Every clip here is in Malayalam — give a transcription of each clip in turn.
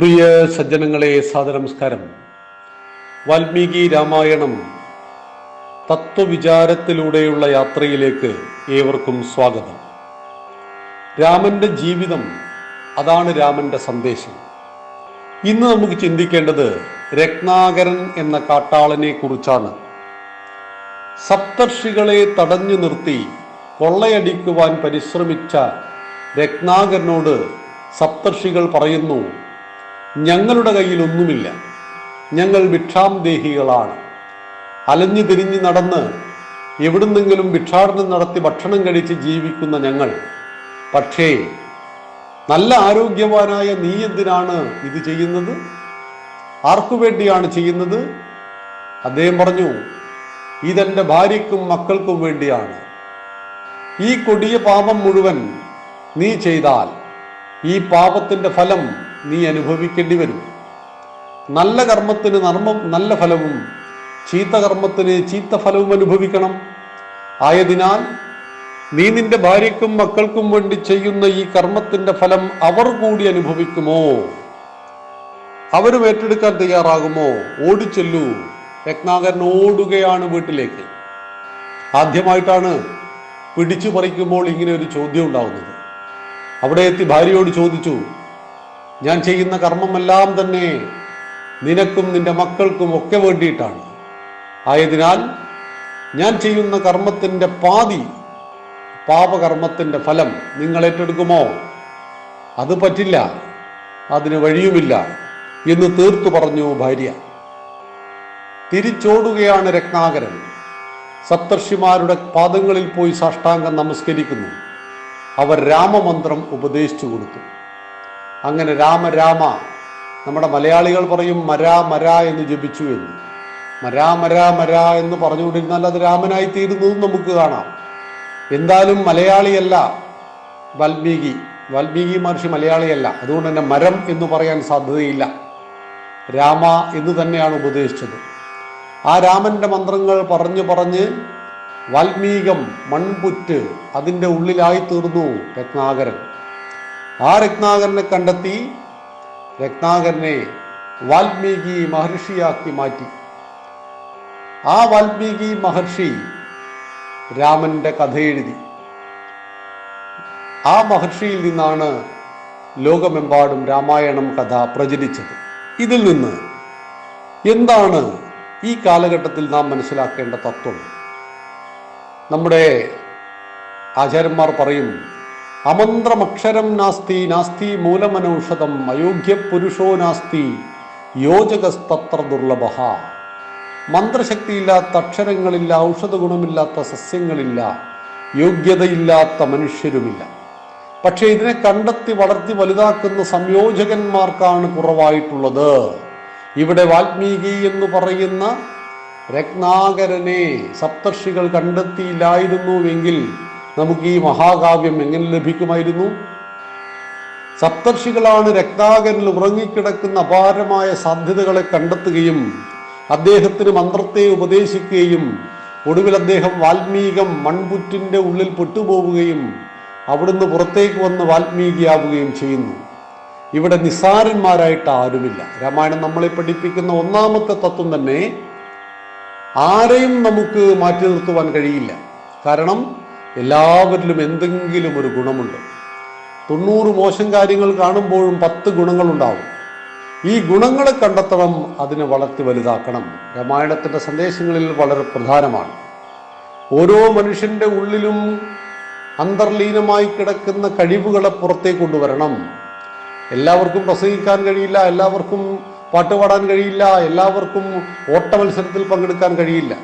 പ്രിയ സജ്ജനങ്ങളെ സാദനമസ്കാരം വാൽമീകി രാമായണം തത്വവിചാരത്തിലൂടെയുള്ള യാത്രയിലേക്ക് ഏവർക്കും സ്വാഗതം. രാമന്റെ ജീവിതം അതാണ് രാമന്റെ സന്ദേശം. ഇന്ന് നമുക്ക് ചിന്തിക്കേണ്ടത് രത്നാകരൻ എന്ന കാട്ടാളനെ കുറിച്ചാണ് സപ്തർഷികളെ തടഞ്ഞു നിർത്തി കൊള്ളയടിക്കുവാൻ പരിശ്രമിച്ച രത്നാകരനോട് സപ്തർഷികൾ പറയുന്നു ഞങ്ങളുടെ കയ്യിലൊന്നുമില്ല. ഞങ്ങൾ ഭിക്ഷാംദേഹികളാണ്. അലഞ്ഞു തിരിഞ്ഞ് നടന്ന് എവിടുന്നെങ്കിലും ഭിക്ഷാടനം നടത്തി ഭക്ഷണം കഴിച്ച് ജീവിക്കുന്ന ഞങ്ങൾ. പക്ഷേ നല്ല ആരോഗ്യവാനായ നീ എന്തിനാണ് ഇത് ചെയ്യുന്നത്? ആർക്കു വേണ്ടിയാണ് ചെയ്യുന്നത്? അദ്ദേഹം പറഞ്ഞു ഇതെന്റെ ഭാര്യയ്ക്കും മക്കൾക്കും വേണ്ടിയാണ്. ഈ കൊടിയ പാപം മുഴുവൻ നീ ചെയ്താൽ ഈ പാപത്തിന്റെ ഫലം നീ അനുഭവിക്കേണ്ടി വരും. നല്ല കർമ്മത്തിന് നർമ്മം നല്ല ഫലവും ചീത്ത കർമ്മത്തിന് ചീത്ത ഫലവും അനുഭവിക്കണം. ആയതിനാൽ നീ നിന്റെ ഭാര്യയ്ക്കും മക്കൾക്കും വേണ്ടി ചെയ്യുന്ന ഈ കർമ്മത്തിന്റെ ഫലം അവർ കൂടി അനുഭവിക്കുമോ? അവരും ഏറ്റെടുക്കാൻ തയ്യാറാകുമോ? ഓടിച്ചെല്ലൂ. രത്നാകരൻ ഓടുകയാണ് വീട്ടിലേക്ക്. ആദ്യമായിട്ടാണ് പിടിച്ചു പറിക്കുമ്പോൾ ഇങ്ങനെ ഒരു ചോദ്യം ഉണ്ടാകുന്നത് അവിടെ എത്തി ഭാര്യയോട് ചോദിച്ചു ഞാൻ ചെയ്യുന്ന കർമ്മമെല്ലാം തന്നെ നിനക്കും നിന്റെ മക്കൾക്കും ഒക്കെ വേണ്ടിയിട്ടാണ്. ആയതിനാൽ ഞാൻ ചെയ്യുന്ന കർമ്മത്തിന്റെ പാതി പാപകർമ്മത്തിന്റെ ഫലം നിങ്ങൾ ഏറ്റെടുക്കുമോ? അത് പറ്റില്ല അതിന് വഴിയുമില്ല എന്ന് തീർത്തു പറഞ്ഞു ഭാര്യ. തിരിച്ചോടുകയാണ് രത്നാകരൻ. സപ്തർഷിമാരുടെ പാദങ്ങളിൽ പോയി സാഷ്ടാംഗം നമസ്കരിക്കുന്നു. അവർ രാമമന്ത്രം ഉപദേശിച്ചു കൊടുത്തു. അങ്ങനെ രാമ രാമ. നമ്മുടെ മലയാളികൾ പറയും മരാ മരാ എന്ന് ജപിച്ചു എന്ന്. മരാ മരാ മരാ എന്ന് പറഞ്ഞുകൊണ്ടിരുന്നാൽ അത് രാമനായി തീരുന്നതും നമുക്ക് കാണാം. എന്തായാലും മലയാളിയല്ല വാൽമീകി. വാൽമീകി മഹർഷി മലയാളിയല്ല. അതുകൊണ്ട് തന്നെ മരം എന്ന് പറയാൻ സാധ്യതയില്ല. രാമ എന്ന് തന്നെയാണ് ഉപദേശിച്ചത്. ആ രാമന്റെ മന്ത്രങ്ങൾ പറഞ്ഞു പറഞ്ഞ് വാൽമീകം മൺപുറ്റ് അതിന്റെ ഉള്ളിലായി തീർന്നു രത്നാകരൻ. ആ രത്നാകരനെ കണ്ടെത്തി രത്നാകരനെ വാൽമീകി മഹർഷിയാക്കി മാറ്റി. ആ വാൽമീകി മഹർഷി രാമന്റെ കഥ എഴുതി. ആ മഹർഷിയിൽ നിന്നാണ് ലോകമെമ്പാടും രാമായണം കഥ പ്രചരിച്ചത്. ഇതിൽ നിന്ന് എന്താണ് ഈ കാലഘട്ടത്തിൽ നാം മനസ്സിലാക്കേണ്ട തത്വം? നമ്മുടെ ആചാര്യന്മാർ പറയും അമന്ത്രമക്ഷരം നാസ്തി നാസ്തി മൂലമനൌഷധം അയോഗ്യ പുരുഷോ നാസ്തി യോജകസ്തത്ര ദുർലഭ. മന്ത്രശക്തിയില്ലാത്ത അക്ഷരങ്ങളില്ല ഔഷധ ഗുണമില്ലാത്ത സസ്യങ്ങളില്ല യോഗ്യതയില്ലാത്ത മനുഷ്യരുമില്ല. പക്ഷേ ഇതിനെ കണ്ടെത്തി വളർത്തി വലുതാക്കുന്ന സംയോജകന്മാർക്കാണ് കുറവായിട്ടുള്ളത്. ഇവിടെ വാൽമീകി എന്ന് പറയുന്ന രത്നാകരനെ സപ്തർഷികൾ കണ്ടെത്തിയില്ലായിരുന്നുവെങ്കിൽ നമുക്ക് ഈ മഹാകാവ്യം എങ്ങനെ ലഭിക്കുമായിരുന്നു? സപ്തർഷികളാണ് രത്നാകരനിൽ ഉറങ്ങിക്കിടക്കുന്ന അപാരമായ സാധ്യതകളെ കണ്ടെത്തുകയും അദ്ദേഹത്തിന് മന്ത്രത്തെ ഉപദേശിക്കുകയും ഒടുവിൽ അദ്ദേഹം വാൽമീകം മൺപുറ്റിന്റെ ഉള്ളിൽ പെട്ടുപോവുകയും അവിടുന്ന് പുറത്തേക്ക് വന്ന് വാൽമീകിയാവുകയും ചെയ്യുന്നു. ഇവിടെ നിസ്സാരന്മാരായിട്ട് ആരുമില്ല. രാമായണം നമ്മളെ പഠിപ്പിക്കുന്ന ഒന്നാമത്തെ തത്വം തന്നെ ആരെയും നമുക്ക് മാറ്റി നിർത്തുവാൻ കഴിയില്ല. കാരണം എല്ലാവരിലും എന്തെങ്കിലും ഒരു ഗുണമുണ്ട്. തൊണ്ണൂറ് മോശം കാര്യങ്ങൾ കാണുമ്പോഴും പത്ത് ഗുണങ്ങളുണ്ടാവും. ഈ ഗുണങ്ങളെ കണ്ടെത്തണം അതിനെ വളർത്തി വലുതാക്കണം. രാമായണത്തിന്റെ സന്ദേശങ്ങളിൽ വളരെ പ്രധാനമാണ്. ഓരോ മനുഷ്യന്റെ ഉള്ളിലും അന്തർലീനമായി കിടക്കുന്ന കഴിവുകളെ പുറത്തേക്ക് കൊണ്ടുവരണം. എല്ലാവർക്കും പ്രസംഗിക്കാൻ കഴിയില്ല എല്ലാവർക്കും പാട്ടുപാടാൻ കഴിയില്ല എല്ലാവർക്കും ഓട്ട മത്സരത്തിൽ പങ്കെടുക്കാൻ കഴിയില്ല.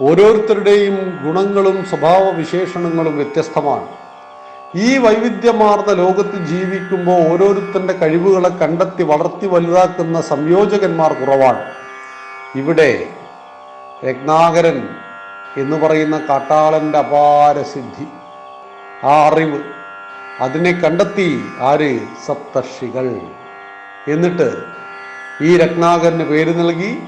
ഓരോരുത്തരുടെയും ഗുണങ്ങളും സ്വഭാവ വിശേഷണങ്ങളും വ്യത്യസ്തമാണ്. ഈ വൈവിധ്യമാർന്ന ലോകത്ത് ജീവിക്കുമ്പോൾ ഓരോരുത്തരുടെ കഴിവുകളെ കണ്ടെത്തി വളർത്തി വലുതാക്കുന്ന സംയോജകന്മാർ കുറവാണ്. ഇവിടെ രത്നാകരൻ എന്ന് പറയുന്ന കാട്ടാളന്റെ അപാര സിദ്ധി ആ അറിവ് അതിനെ കണ്ടെത്തി ആര്? സപ്തർഷികൾ. എന്നിട്ട് ഈ രത്നാകരന് പേര് നൽകി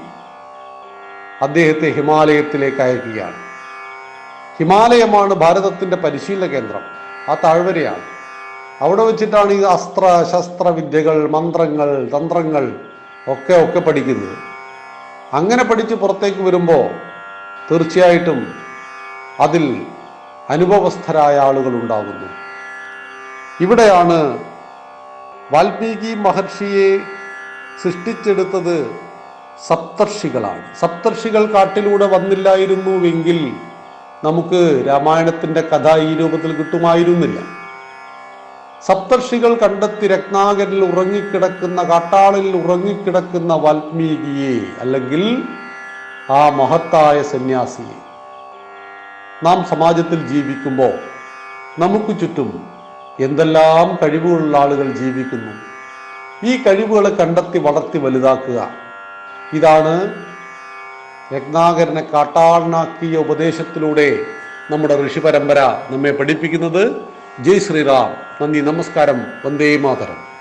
അദ്ദേഹത്തെ ഹിമാലയത്തിലേക്ക് അയക്കുകയാണ്. ഹിമാലയമാണ് ഭാരതത്തിന്റെ പരിശീലന കേന്ദ്രം. ആ താഴ്വരയാണ്. അവിടെ വെച്ചിട്ടാണ് ഈ അസ്ത്ര ശസ്ത്രവിദ്യകൾ മന്ത്രങ്ങൾ തന്ത്രങ്ങൾ ഒക്കെ ഒക്കെ പഠിക്കുന്നത്. അങ്ങനെ പഠിച്ച് പുറത്തേക്ക് വരുമ്പോൾ തീർച്ചയായിട്ടും അതിൽ അനുഭവസ്ഥരായ ആളുകൾ ഉണ്ടാകുന്നു. ഇവിടെയാണ് വാൽമീകി മഹർഷിയെ സൃഷ്ടിച്ചെടുത്തത് സപ്തർഷികളാണ്. സപ്തർഷികൾ കാട്ടിലൂടെ വന്നില്ലായിരുന്നുവെങ്കിൽ നമുക്ക് രാമായണത്തിന്റെ കഥ ഈ രൂപത്തിൽ കിട്ടുമായിരുന്നില്ല. സപ്തർഷികൾ കണ്ടെത്തി രത്നാകരിൽ ഉറങ്ങിക്കിടക്കുന്ന കാട്ടാളിൽ ഉറങ്ങിക്കിടക്കുന്ന വാൽമീകിയെ അല്ലെങ്കിൽ ആ മഹത്തായ സന്യാസിയെ നാം സമാജത്തിൽ ജീവിക്കുമ്പോൾ നമുക്ക് ചുറ്റും എന്തെല്ലാം കഴിവുകളുള്ള ആളുകൾ ജീവിക്കുന്നു. ഈ കഴിവുകളെ കണ്ടെത്തി വളർത്തി വലുതാക്കുക. ഇതാണ് രത്നാകരനെ കാട്ടാളനാക്കിയ ഉപദേശത്തിലൂടെ നമ്മുടെ ഋഷി പരമ്പര നമ്മെ പഠിപ്പിക്കുന്നത്. ജയ് ശ്രീറാം. നന്ദി നമസ്കാരം. വന്ദേ മാതരം.